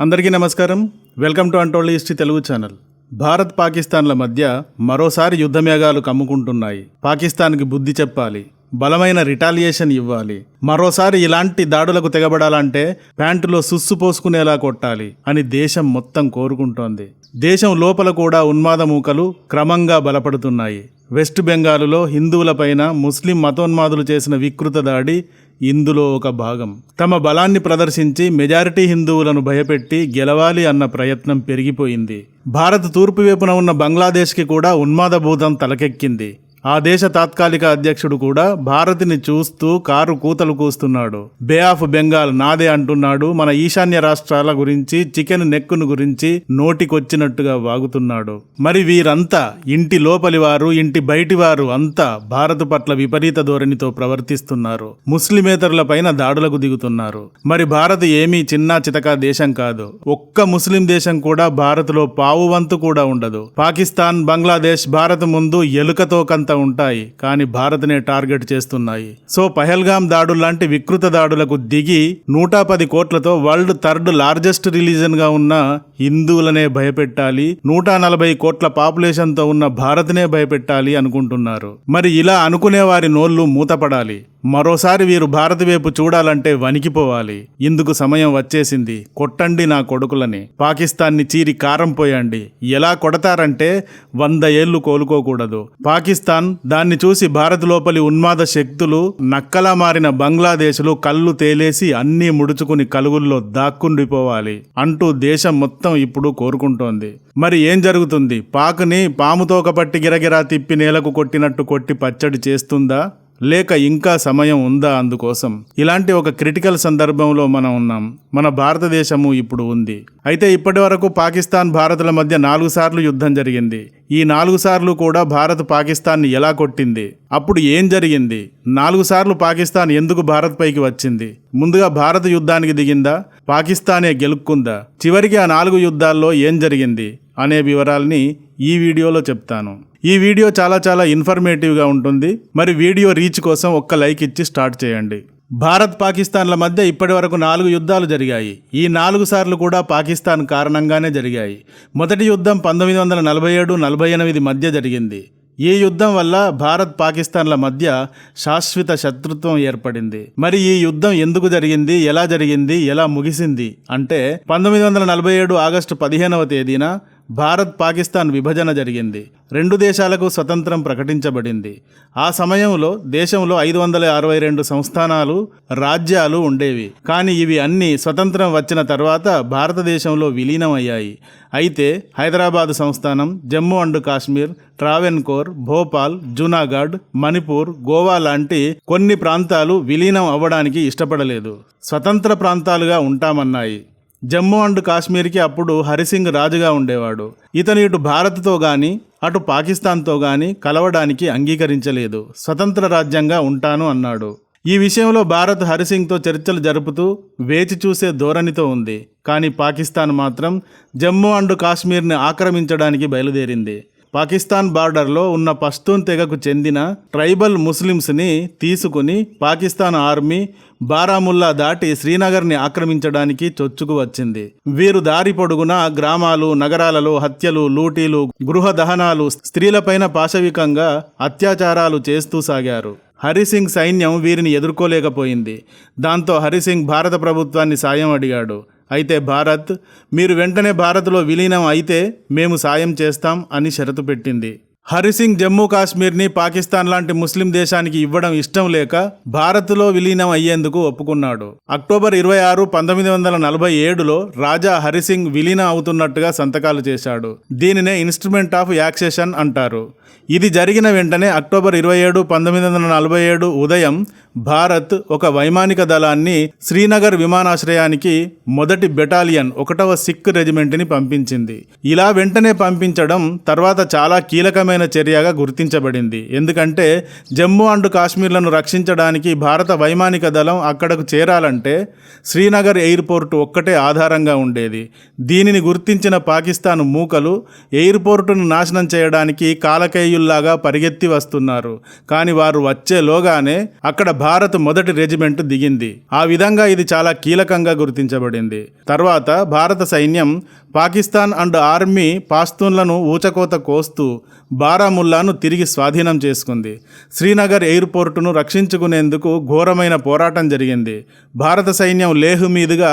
అందరికీ నమస్కారం. Welcome to అంటోళ్ళ హిస్టరీ తెలుగు ఛానల్. భారత్ పాకిస్తాన్ల మధ్య మరోసారి యుద్ధమేఘాలు కమ్ముకుంటున్నాయి. పాకిస్తాన్కి బుద్ధి చెప్పాలి. బలమైన రిటాలియేషన్ ఇవ్వాలి. మరోసారి ఇలాంటి దాడులకు తెగబడాలంటే ప్యాంటులో సుస్సు పోసుకునేలా కొట్టాలి అని దేశం మొత్తం కోరుకుంటోంది. దేశం లోపల కూడా ఉన్మాద మూకలు క్రమంగా బలపడుతున్నాయి. వెస్ట్ బెంగాలులో హిందువులపైన ముస్లిం మతోన్మాదులు చేసిన వికృత దాడి ఇందులో ఒక భాగం. తమ బలాన్ని ప్రదర్శించి మెజారిటీ హిందువులను భయపెట్టి గెలవాలి అన్న ప్రయత్నం పెరిగిపోయింది. భారత్ తూర్పు వైపున ఉన్న బంగ్లాదేశ్కి కూడా ఉన్మాద భూతం తలకెక్కింది. ఆ దేశ తాత్కాలిక అధ్యక్షుడు కూడా భారత్ని చూస్తూ కారు కూతలు కూస్తున్నాడు. బే ఆఫ్ బెంగాల్ నాదే అంటున్నాడు. మన ఈశాన్య రాష్ట్రాల గురించి చికెన్ నెక్కును గురించి నోటికొచ్చినట్టుగా వాగుతున్నాడు. మరి వీరంతా ఇంటి లోపలి వారు ఇంటి బయటి వారు అంతా భారత్ పట్ల విపరీత ధోరణితో ప్రవర్తిస్తున్నారు. ముస్లిమేతరుల పైన దాడులకు దిగుతున్నారు. మరి భారత్ ఏమీ చిన్న చితక దేశం కాదు. ఒక్క ముస్లిం దేశం కూడా భారత్లో పావు వంతు కూడా ఉండదు. పాకిస్తాన్ బంగ్లాదేశ్ భారత్ ముందు ఎలుకతో కంత ఉంటాయి కానీ భారత్నే టార్గెట్ చేస్తున్నాయి. సో పహల్గామ్ దాడులు లాంటి వికృత దాడులకు దిగి నూట పది కోట్లతో వరల్డ్ థర్డ్ లార్జెస్ట్ రిలీజన్గా ఉన్న హిందువులనే భయపెట్టాలి నూట నలభై కోట్ల పాపులేషన్తో ఉన్న భారత్నే భయపెట్టాలి అనుకుంటున్నారు. మరి ఇలా అనుకునే వారి నోళ్ళు మూతపడాలి. మరోసారి వీరు భారత్ వైపు చూడాలంటే వణికిపోవాలి. ఇందుకు సమయం వచ్చేసింది. కొట్టండి నా కొడుకులని. పాకిస్తాన్ని చీరి కారం పోయండి. ఎలా కొడతారంటే వంద ఏళ్ళు కోలుకోకూడదు. పాకిస్తాన్ దాన్ని చూసి భారత్ లోపలి ఉన్మాద శక్తులు నక్కలా మారిన బంగ్లాదేశ్లు కళ్ళు తేలేసి అన్నీ ముడుచుకుని కలుగుల్లో దాక్కుండిపోవాలి అంటూ దేశం మొత్తం ఇప్పుడు కోరుకుంటోంది. మరి ఏం జరుగుతుంది? పాకుని పాముతోక పట్టి గిరగిరా తిప్పి నేలకు కొట్టినట్టు కొట్టి పచ్చడి చేస్తుందా? లేక ఇంకా సమయం ఉందా అందుకోసం? ఇలాంటి ఒక క్రిటికల్ సందర్భంలో మనం ఉన్నాం. మన భారతదేశము ఇప్పుడు ఉంది. అయితే ఇప్పటి వరకు పాకిస్తాన్ భారత్ల మధ్య నాలుగు సార్లు యుద్ధం జరిగింది. ఈ నాలుగు సార్లు కూడా భారత్ పాకిస్తాన్ని ఎలా కొట్టింది? అప్పుడు ఏం జరిగింది? నాలుగు సార్లు పాకిస్తాన్ ఎందుకు భారత్ పైకి వచ్చింది? ముందుగా భారత యుద్ధానికి దిగిందా? పాకిస్తానే గెలుక్కుందా? చివరికి ఆ నాలుగు యుద్ధాల్లో ఏం జరిగింది? అనే వివరాల్ని ఈ వీడియోలో చెప్తాను. ఈ వీడియో చాలా చాలా ఇన్ఫర్మేటివ్గా ఉంటుంది. మరి వీడియో రీచ్ కోసం ఒక్క లైక్ ఇచ్చి స్టార్ట్ చేయండి. భారత్ పాకిస్తాన్ల మధ్య ఇప్పటి వరకు నాలుగు యుద్ధాలు జరిగాయి. ఈ నాలుగు సార్లు కూడా పాకిస్తాన్ కారణంగానే జరిగాయి. మొదటి యుద్ధం పంతొమ్మిది వందల నలభై ఏడు నలభై ఎనిమిది మధ్య జరిగింది. ఈ యుద్ధం వల్ల భారత్ పాకిస్తాన్ల మధ్య శాశ్వత శత్రుత్వం ఏర్పడింది. మరి ఈ యుద్ధం ఎందుకు జరిగింది? ఎలా జరిగింది? ఎలా ముగిసింది? అంటే పంతొమ్మిది వందల నలభై ఏడు ఆగస్టు పదిహేనవ తేదీన భారత్ పాకిస్తాన్ విభజన జరిగింది. రెండు దేశాలకు స్వతంత్రం ప్రకటించబడింది. ఆ సమయంలో దేశంలో ఐదు వందల అరవై రెండు సంస్థానాలు రాజ్యాలు ఉండేవి. కానీ ఇవి అన్ని స్వతంత్రం వచ్చిన తర్వాత భారతదేశంలో విలీనం అయ్యాయి అయితే హైదరాబాద్ సంస్థానం జమ్మూ అండ్ కాశ్మీర్ ట్రావెన్కోర్ భోపాల్ జూనాగఢ్ మణిపూర్ గోవా లాంటి కొన్ని ప్రాంతాలు విలీనం అవ్వడానికి ఇష్టపడలేదు. స్వతంత్ర ప్రాంతాలుగా ఉంటామన్నాయి. జమ్మూ అండ్ కాశ్మీర్కి అప్పుడు హరిసింగ్ రాజుగా ఉండేవాడు. ఇతను ఇటు భారత్తో గాని అటు పాకిస్తాన్తో గాని కలవడానికి అంగీకరించలేదు. స్వతంత్ర రాజ్యంగా ఉంటాను అన్నాడు. ఈ విషయంలో భారత్ హరిసింగ్తో చర్చలు జరుపుతూ వేచి చూసే ధోరణితో ఉంది. కానీ పాకిస్తాన్ మాత్రం జమ్మూ అండ్ కాశ్మీర్ని ఆక్రమించడానికి బయలుదేరింది. పాకిస్తాన్ బార్డర్లో ఉన్న పస్తూన్ తెగకు చెందిన ట్రైబల్ ముస్లిమ్స్ని తీసుకుని పాకిస్తాన్ ఆర్మీ బారాముల్లా దాటి శ్రీనగర్ని ఆక్రమించడానికి చొచ్చుకు వచ్చింది. వీరు దారి పొడుగున గ్రామాలు నగరాలలో హత్యలు లూటీలు గృహ దహనాలు స్త్రీలపైన పాశవికంగా అత్యాచారాలు చేస్తూ సాగారు. హరిసింగ్ సైన్యం వీరిని ఎదుర్కోలేకపోయింది. దాంతో హరిసింగ్ భారత ప్రభుత్వాన్ని సాయం అడిగాడు. అయితే భారత్ మీరు వెంటనే భారత్లో విలీనం అయితే మేము సాయం చేస్తాం అని షరతు పెట్టింది. హరిసింగ్ జమ్మూ కాశ్మీర్ని పాకిస్తాన్ లాంటి ముస్లిం దేశానికి ఇవ్వడం ఇష్టం లేక భారత్లో విలీనం అయ్యేందుకు ఒప్పుకున్నాడు. అక్టోబర్ ఇరవై ఆరు పంతొమ్మిది వందల నలభై ఏడులో రాజా హరిసింగ్ విలీనం అవుతున్నట్టుగా సంతకాలు చేశాడు. దీనినే ఇన్స్ట్రుమెంట్ ఆఫ్ యాక్సేషన్ అంటారు. ఇది జరిగిన వెంటనే అక్టోబర్ ఇరవై ఏడు పంతొమ్మిది వందల నలభై ఏడు ఉదయం భారత్ ఒక వైమానిక దళాన్ని శ్రీనగర్ విమానాశ్రయానికి మొదటి బెటాలియన్ ఒకటవ సిక్ రెజిమెంట్ని పంపించింది. ఇలా వెంటనే పంపించడం తర్వాత చాలా కీలకమైన కీలకమైన చర్యగా గుర్తించబడింది. ఎందుకంటే జమ్మూ అండ్ కాశ్మీర్లను రక్షించడానికి భారత వైమానిక దళం అక్కడకు చేరాలంటే శ్రీనగర్ ఎయిర్పోర్టు ఒక్కటే ఆధారంగా ఉండేది. దీనిని గుర్తించిన పాకిస్తాన్ మూకలు ఎయిర్పోర్టును నాశనం చేయడానికి కాలకేయుల్లాగా పరిగెత్తి వస్తున్నారు. కానీ వారు వచ్చేలోగానే అక్కడ భారత్ మొదటి రెజిమెంట్ దిగింది. ఆ విధంగా ఇది చాలా కీలకంగా గుర్తించబడింది. తర్వాత భారత సైన్యం పాకిస్తాన్ అండ్ ఆర్మీ పాస్తూన్లను ఊచకోత కోస్తూ బారాముల్లాను తిరిగి స్వాధీనం చేసుకుంది. శ్రీనగర్ ఎయిర్పోర్టును రక్షించుకునేందుకు ఘోరమైన పోరాటం జరిగింది. భారత సైన్యం లేహ్ మీదుగా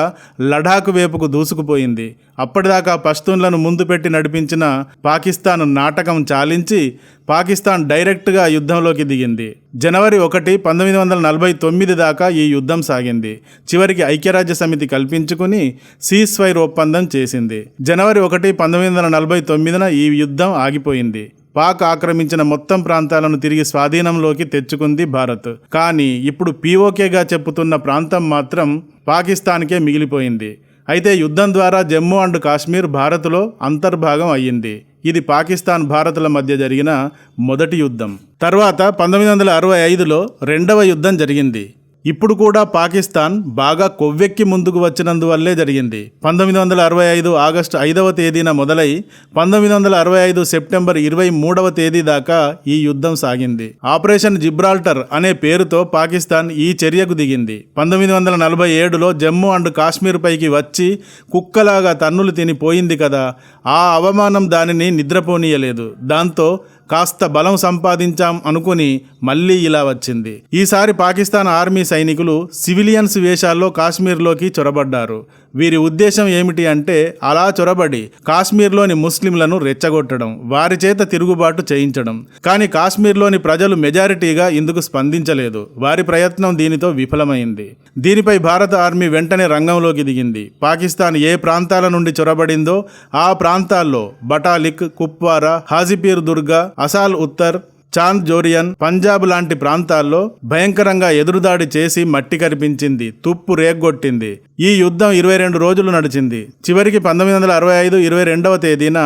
లడాక్ వైపుకు దూసుకుపోయింది. అప్పటిదాకా పష్తూన్లను ముందు పెట్టి నడిపించిన పాకిస్తాన్ నాటకం చాలించి పాకిస్తాన్ డైరెక్ట్గా యుద్ధంలోకి దిగింది. జనవరి ఒకటి పంతొమ్మిది వందల నలభై తొమ్మిది దాకా ఈ యుద్ధం సాగింది. చివరికి ఐక్యరాజ్య సమితి కల్పించుకుని సీస్వైర్ ఒప్పందం చేసింది. జనవరి ఒకటి పంతొమ్మిది వందల నలభై తొమ్మిదిన ఈ యుద్ధం ఆగిపోయింది. పాక్ ఆక్రమించిన మొత్తం ప్రాంతాలను తిరిగి స్వాధీనంలోకి తెచ్చుకుంది భారత్. కానీ ఇప్పుడు పీఓకేగా చెప్పుతున్న ప్రాంతం మాత్రం పాకిస్తాన్కే మిగిలిపోయింది. అయితే యుద్ధం ద్వారా జమ్మూ అండ్ కాశ్మీర్ భారత్లో అంతర్భాగం అయ్యింది. ఇది పాకిస్తాన్ భారత్ల మధ్య జరిగిన మొదటి యుద్ధం. తర్వాత పంతొమ్మిది వందల అరవై ఐదులో రెండవ యుద్ధం జరిగింది. ఇప్పుడు కూడా పాకిస్తాన్ బాగా కొవ్వెక్కి ముందుకు వచ్చినందువల్లే జరిగింది. పంతొమ్మిది వందల అరవై ఐదు ఆగస్టు ఐదవ తేదీన మొదలై పంతొమ్మిది వందల అరవై ఐదు సెప్టెంబర్ ఇరవై మూడవ తేదీ దాకా ఈ యుద్ధం సాగింది. ఆపరేషన్ జిబ్రాల్టర్ అనే పేరుతో పాకిస్తాన్ ఈ చర్యకు దిగింది. పంతొమ్మిది వందల నలభై ఏడులో జమ్మూ అండ్ కాశ్మీర్ పైకి వచ్చి కుక్కలాగా తన్నులు తిని పోయింది కదా ఆ అవమానం దానిని నిద్రపోనీయలేదు. దాంతో కాస్త బలం సంపాదించాం అనుకుని మళ్ళీ ఇలా వచ్చింది. ఈసారి పాకిస్తాన్ ఆర్మీ సైనికులు సివిలియన్స్ వేషాల్లో కాశ్మీర్లోకి చొరబడ్డారు. వీరి ఉద్దేశం ఏమిటి అంటే అలా చొరబడి కాశ్మీర్లోని ముస్లింలను రెచ్చగొట్టడం వారి చేత తిరుగుబాటు చేయించడం. కానీ కాశ్మీర్లోని ప్రజలు మెజారిటీగా ఇందుకు స్పందించలేదు. వారి ప్రయత్నం దీనితో విఫలమైంది. దీనిపై భారత ఆర్మీ వెంటనే రంగంలోకి దిగింది. పాకిస్తాన్ ఏ ప్రాంతాల నుండి చొరబడిందో ఆ ప్రాంతాల్లో బటాలిక్ కుప్వారా హాజిపీర్ దుర్గా అసాల్ ఉత్తర్ చాంద్ జోరియన్ పంజాబ్ లాంటి ప్రాంతాల్లో భయంకరంగా ఎదురుదాడి చేసి మట్టి కరిపించింది తుప్పు రేగ్గొట్టింది ఈ యుద్ధం ఇరవై రెండు రోజులు నడిచింది. చివరికి పంతొమ్మిది వందల అరవై ఐదు ఇరవై రెండవ తేదీన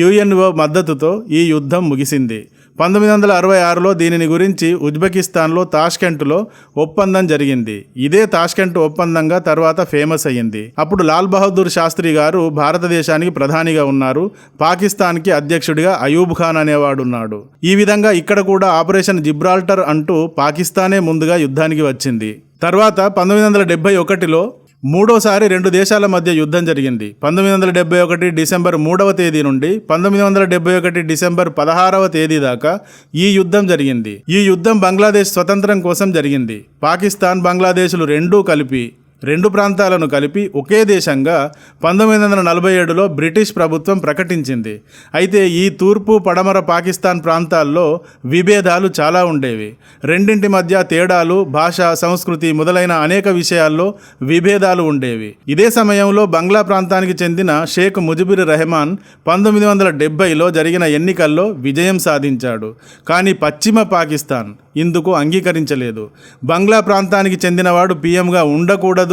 యుఎన్ఓ మద్దతుతో ఈ యుద్ధం ముగిసింది. పంతొమ్మిది వందల అరవై ఆరులో దీనిని గురించి ఉజ్బెకిస్తాన్లో తాష్కెంట్లో ఒప్పందం జరిగింది. ఇదే తాష్కెంట్ ఒప్పందంగా తర్వాత ఫేమస్ అయ్యింది. అప్పుడు లాల్ బహదూర్ శాస్త్రి గారు భారతదేశానికి ప్రధానిగా ఉన్నారు. పాకిస్తాన్కి అధ్యక్షుడిగా అయూబ్ ఖాన్ అనేవాడు ఉన్నాడు ఈ విధంగా ఇక్కడ కూడా ఆపరేషన్ జిబ్రాల్టర్ అంటూ పాకిస్తానే ముందుగా యుద్ధానికి వచ్చింది. తర్వాత పంతొమ్మిది వందల డెబ్బై ఒకటిలో మూడోసారి రెండు దేశాల మధ్య యుద్ధం జరిగింది. పంతొమ్మిది వందల డెబ్బై ఒకటి డిసెంబర్ మూడవ తేదీ నుండి పంతొమ్మిది వందల డెబ్బై ఒకటి డిసెంబర్ పదహారవ తేదీ దాకా ఈ యుద్ధం జరిగింది. ఈ యుద్ధం బంగ్లాదేశ్ స్వతంత్రం కోసం జరిగింది. పాకిస్తాన్ బంగ్లాదేశ్లు రెండూ కలిపి రెండు ప్రాంతాలను కలిపి ఒకే దేశంగా పంతొమ్మిది వందల నలభై ఏడులో బ్రిటిష్ ప్రభుత్వం ప్రకటించింది. అయితే ఈ తూర్పు పడమర పాకిస్తాన్ ప్రాంతాల్లో విభేదాలు చాలా ఉండేవి. రెండింటి మధ్య తేడాలు భాష సంస్కృతి మొదలైన అనేక విషయాల్లో విభేదాలు ఉండేవి. ఇదే సమయంలో బంగ్లా ప్రాంతానికి చెందిన షేక్ ముజిబుర్ రెహమాన్ పంతొమ్మిది వందల డెబ్బైలో జరిగిన ఎన్నికల్లో విజయం సాధించాడు. కానీ పశ్చిమ పాకిస్తాన్ ఇందుకు అంగీకరించలేదు. బంగ్లా ప్రాంతానికి చెందినవాడు పీఎంగా ఉండకూడదు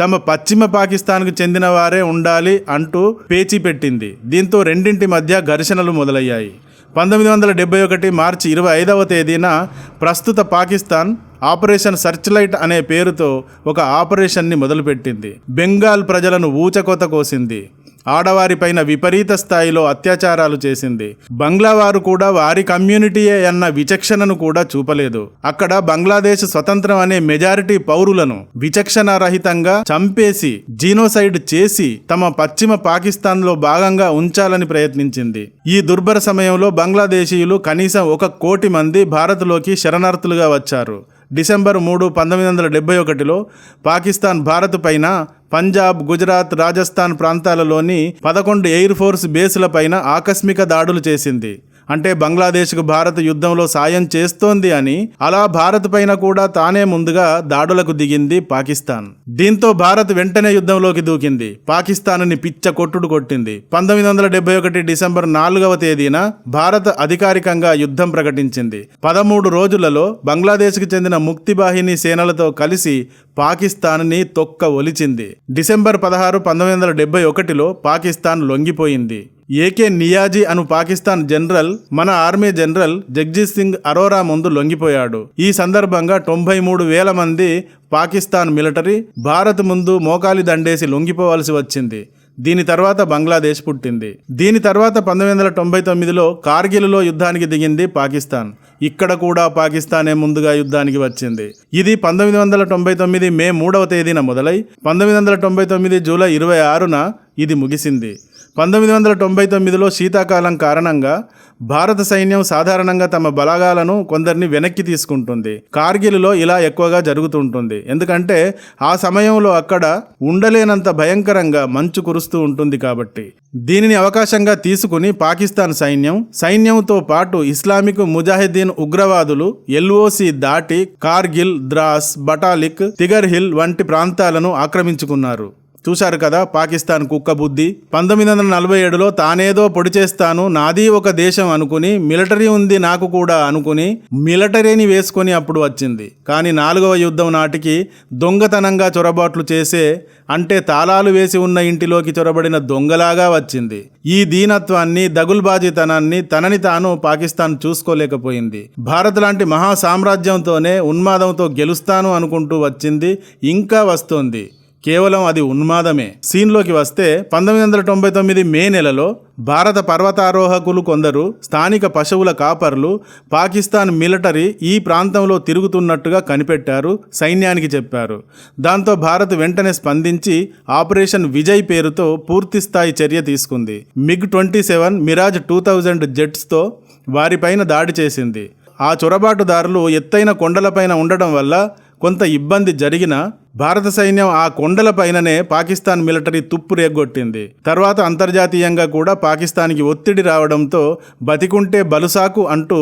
తమ పశ్చిమ పాకిస్తాన్కు చెందిన వారే ఉండాలి అంటూ పేచీ పెట్టింది. దీంతో రెండింటి మధ్య ఘర్షణలు మొదలయ్యాయి. పంతొమ్మిది వందల డెబ్బై ఒకటి మార్చి ఇరవై ఐదవ తేదీన ప్రస్తుత పాకిస్తాన్ ఆపరేషన్ సర్చ్ లైట్ అనే పేరుతో ఒక ఆపరేషన్ని మొదలుపెట్టింది. బెంగాల్ ప్రజలను ఊచకొత కోసింది. ఆడవారిపైన విపరీత స్థాయిలో అత్యాచారాలు చేసింది. బంగ్లావారు కూడా వారి కమ్యూనిటీయే అన్న విచక్షణను కూడా చూపలేదు. అక్కడ బంగ్లాదేశ్ స్వతంత్రం అనే మెజారిటీ పౌరులను విచక్షణ రహితంగా చంపేసి జీనోసైడ్ చేసి తమ పశ్చిమ పాకిస్తాన్లో భాగంగా ఉంచాలని ప్రయత్నించింది. ఈ దుర్భర సమయంలో బంగ్లాదేశీయులు కనీసం ఒక కోటి మంది భారత్లోకి శరణార్థులుగా వచ్చారు. డిసెంబర్ మూడు పంతొమ్మిది వందల డెబ్బై ఒకటిలో పాకిస్తాన్ భారత్ పైన పంజాబ్ గుజరాత్ రాజస్థాన్ ప్రాంతాలలోని పదకొండు ఎయిర్ ఫోర్స్ బేసుల పైన ఆకస్మిక దాడులు చేసింది. అంటే బంగ్లాదేశ్కు భారత్ యుద్ధంలో సాయం చేస్తోంది అని అలా భారత్ పైన కూడా తానే ముందుగా దాడులకు దిగింది పాకిస్తాన్. దీంతో భారత్ వెంటనే యుద్ధంలోకి దూకింది. పాకిస్తాన్ని పిచ్చ కొట్టుడు కొట్టింది. పంతొమ్మిది వందల డెబ్బై ఒకటి డిసెంబర్ నాలుగవ తేదీన భారత్ అధికారికంగా యుద్ధం ప్రకటించింది. పదమూడు రోజులలో బంగ్లాదేశ్కు చెందిన ముక్తిబాహిని సేనలతో కలిసి పాకిస్తాన్ని తొక్క ఒలిచింది. డిసెంబర్ పదహారు పంతొమ్మిది వందల డెబ్బై ఒకటిలో పాకిస్తాన్ లొంగిపోయింది. ఏకే నియాజీ అను పాకిస్తాన్ జనరల్ మన ఆర్మీ జనరల్ జగ్జీత్ సింగ్ అరోరా ముందు లొంగిపోయాడు. ఈ సందర్భంగా తొంభై మూడు వేల మంది పాకిస్తాన్ మిలిటరీ భారత్ ముందు మోకాలి దండేసి లొంగిపోవాల్సి వచ్చింది. దీని తర్వాత బంగ్లాదేశ్ పుట్టింది. దీని తర్వాత పంతొమ్మిది వందల తొంభై తొమ్మిదిలో కార్గిల్లో యుద్ధానికి దిగింది పాకిస్తాన్. ఇక్కడ కూడా పాకిస్తానే ముందుగా యుద్ధానికి వచ్చింది. ఇది పంతొమ్మిది వందల తొంభై తొమ్మిది మే మూడవ తేదీన మొదలై పంతొమ్మిది వందల తొంభై తొమ్మిది జూలై ఇరవై ఆరున ఇది ముగిసింది. పంతొమ్మిది వందల తొంభై తొమ్మిదిలో శీతాకాలం కారణంగా భారత సైన్యం సాధారణంగా తమ బలాగాలను కొందరిని వెనక్కి తీసుకుంటుంది. కార్గిల్లో ఇలా ఎక్కువగా జరుగుతుంటుంది. ఎందుకంటే ఆ సమయంలో అక్కడ ఉండలేనంత భయంకరంగా మంచు కురుస్తూ ఉంటుంది కాబట్టి. దీనిని అవకాశంగా తీసుకుని పాకిస్తాన్ సైన్యం సైన్యంతో పాటు ఇస్లామిక్ ముజాహిద్దీన్ ఉగ్రవాదులు ఎల్ఓసి దాటి కార్గిల్ ద్రాస్ బటాలిక్ తిగర్ హిల్ వంటి ప్రాంతాలను ఆక్రమించుకున్నారు. చూశారు కదా పాకిస్తాన్ కుక్క బుద్ధి పంతొమ్మిది వందల నలభై ఏడులో తానేదో పొడి చేస్తాను నాది ఒక దేశం అనుకుని మిలిటరీ ఉంది నాకు కూడా అనుకుని మిలిటరీని వేసుకొని అప్పుడు వచ్చింది. కానీ నాలుగవ యుద్ధం నాటికి దొంగతనంగా చొరబాట్లు చేసే అంటే తాళాలు వేసి ఉన్న ఇంటిలోకి చొరబడిన దొంగలాగా వచ్చింది. ఈ దీనత్వాన్ని దగుల్బాజీతనాన్ని తనని తాను పాకిస్తాన్ చూసుకోలేకపోయింది. భారత్ లాంటి మహా సామ్రాజ్యంతోనే ఉన్మాదంతో గెలుస్తాను అనుకుంటూ వచ్చింది ఇంకా వస్తోంది. కేవలం అది ఉన్మాదమే. సీన్లోకి వస్తే పంతొమ్మిది వందల తొంభై తొమ్మిది మే నెలలో భారత పర్వతారోహకులు కొందరు స్థానిక పశువుల కాపర్లు పాకిస్తాన్ మిలిటరీ ఈ ప్రాంతంలో తిరుగుతున్నట్టుగా కనిపెట్టారు సైన్యానికి చెప్పారు. దాంతో భారత్ వెంటనే స్పందించి ఆపరేషన్ విజయ్ పేరుతో పూర్తిస్థాయి చర్య తీసుకుంది. MiG twenty seven Mirage two thousand జెట్స్తో వారిపైన దాడి చేసింది. ఆ చొరబాటుదారులు ఎత్తైన కొండలపైన ఉండడం వల్ల కొంత ఇబ్బంది జరిగినా భారత సైన్యం ఆ కొండలపైననే పాకిస్తాన్ మిలిటరీ తుప్పు రేగొట్టింది. తర్వాత అంతర్జాతీయంగా కూడా పాకిస్తాన్కి ఒత్తిడి రావడంతో బతికుంటే బలుసాకు అంటూ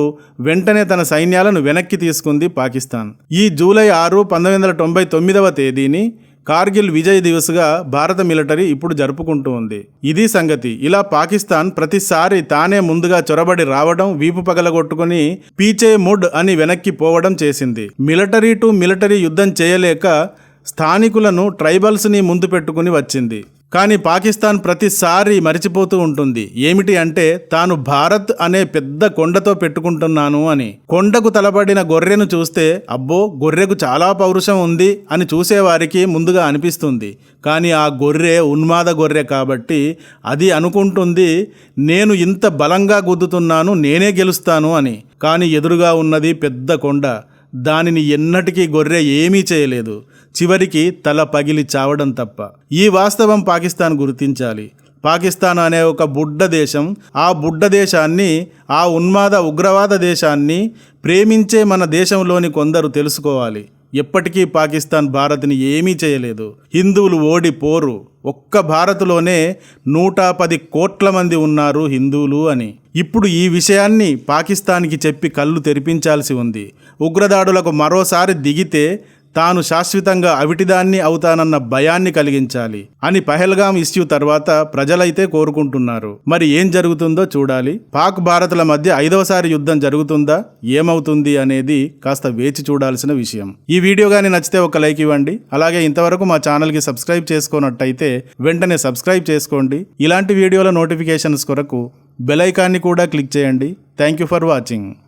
వెంటనే తన సైన్యాలను వెనక్కి తీసుకుంది పాకిస్తాన్. ఈ జూలై ఆరు పంతొమ్మిది వందల తొంభై తొమ్మిదవ తేదీని కార్గిల్ విజయ్ దివస్గా భారత మిలిటరీ ఇప్పుడు జరుపుకుంటూ ఉంది. ఇది సంగతి. ఇలా పాకిస్తాన్ ప్రతిసారి తానే ముందుగా చొరబడి రావడం వీపు పగలగొట్టుకుని పీచే ముడ్ అని వెనక్కి పోవడం చేసింది. మిలిటరీ టు మిలిటరీ యుద్ధం చేయలేక స్థానికులను ట్రైబల్స్ని ముందు పెట్టుకుని వచ్చింది. కానీ పాకిస్తాన్ ప్రతిసారి మరిచిపోతూ ఉంటుంది. ఏమిటి అంటే తాను భారత్ అనే పెద్ద కొండతో పెట్టుకుంటున్నాను అని. కొండకు తలబడిన గొర్రెను చూస్తే అబ్బో గొర్రెకు చాలా పౌరుషం ఉంది అని చూసేవారికి ముందుగా అనిపిస్తుంది. కానీ ఆ గొర్రె ఉన్మాద గొర్రె కాబట్టి అది అనుకుంటుంది నేను ఇంత బలంగా గుద్దుతున్నాను నేనే గెలుస్తాను అని. కానీ ఎదురుగా ఉన్నది పెద్ద కొండ. దానిని ఎన్నటికీ గొర్రె ఏమీ చేయలేదు. చివరికి తల పగిలి చావడం తప్ప. ఈ వాస్తవం పాకిస్తాన్ గుర్తించాలి. పాకిస్తాన్ అనే ఒక బుడ్డ దేశం ఆ బుడ్డ దేశాన్ని ఆ ఉన్మాద ఉగ్రవాద దేశాన్ని ప్రేమించే మన దేశంలోని కొందరు తెలుసుకోవాలి. ఎప్పటికీ పాకిస్తాన్ భారత్ని ఏమీ చేయలేదు. హిందువులు ఓడి పోరు. ఒక్క భారత్లోనే నూట పది కోట్ల మంది ఉన్నారు హిందువులు అని. ఇప్పుడు ఈ విషయాన్ని పాకిస్తాన్కి చెప్పి కళ్ళు తెరిపించాల్సి ఉంది. ఉగ్రదాడులకు మరోసారి దిగితే తాను శాశ్వతంగా అవిటిదాన్ని అవుతానన్న భయాన్ని కలిగించాలి అని పహల్గాం ఇష్యూ తర్వాత ప్రజలైతే కోరుకుంటున్నారు. మరి ఏం జరుగుతుందో చూడాలి. పాక్ భారత్ల మధ్య ఐదవసారి యుద్ధం జరుగుతుందా? ఏమవుతుంది అనేది కాస్త వేచి చూడాల్సిన విషయం. ఈ వీడియో కానీ నచ్చితే ఒక లైక్ ఇవ్వండి. అలాగే ఇంతవరకు మా ఛానల్కి సబ్స్క్రైబ్ చేసుకున్నట్టయితే వెంటనే సబ్స్క్రైబ్ చేసుకోండి. ఇలాంటి వీడియోల నోటిఫికేషన్స్ కొరకు బెల్ ఐకాన్ని కూడా క్లిక్ చేయండి. Thank you for watching.